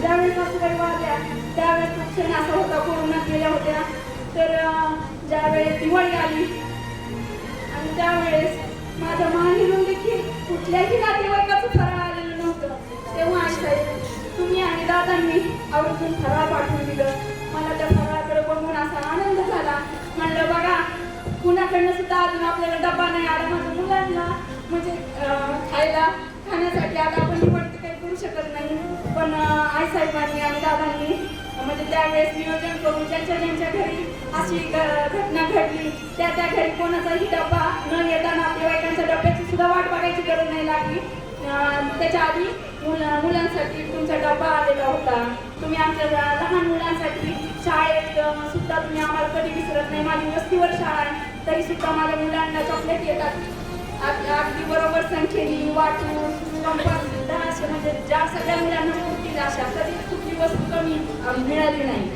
ज्यावेळेस सासूबाई वाहत्या त्यावेळेस क्षण असा होता कोरोना गेल्या होत्या. तर ज्यावेळेस दिवाळी आली आणि त्यावेळेस माझ्या माहेरून देखील कुठल्याही नातेवाईकाचं फराळ आलेलं नव्हतं. तेव्हा आई तुम्ही आणि दादांनी आवर्जून फराळ पाठवून दिलं. मला त्या फराळाकडे बघून असा आनंद झाला. म्हणलं बघा कुणाकडनं सुद्धा अजून आपल्याला डबा नाही आला माझ्या मुलांना म्हणजे खायला खाण्यासाठी आता आपण निवड काही करू शकत नाही. पण आई साहेबांनी आणि दादांनी म्हणजे त्यावेळेस नियोजन करून ज्यांच्या ज्यांच्या घरी अशी घटना घडली त्या त्या घरी कोणाचाही डबा न येता आपल्या बायकांच्या डब्याची सुद्धा वाट बघायची गरज नाही लागली. त्याच्या आधी मुला मुलांसाठी तुमचा डबा आलेला होता. तुम्ही आमच्या लहान मुलांसाठी शाळेत सुद्धा तुम्ही आम्हाला कधी विसरत नाही. माझी वस्तीवर शाळा आहे तरी सुद्धा माझ्या मुलांना चॉकलेट येतात. अगदी बरोबर संख्येने वाटून कंपास दहा म्हणजे ज्या सगळ्या मुलांना म्हणजे अशा कधीच कुठली वस्तू कमी मिळाली नाही.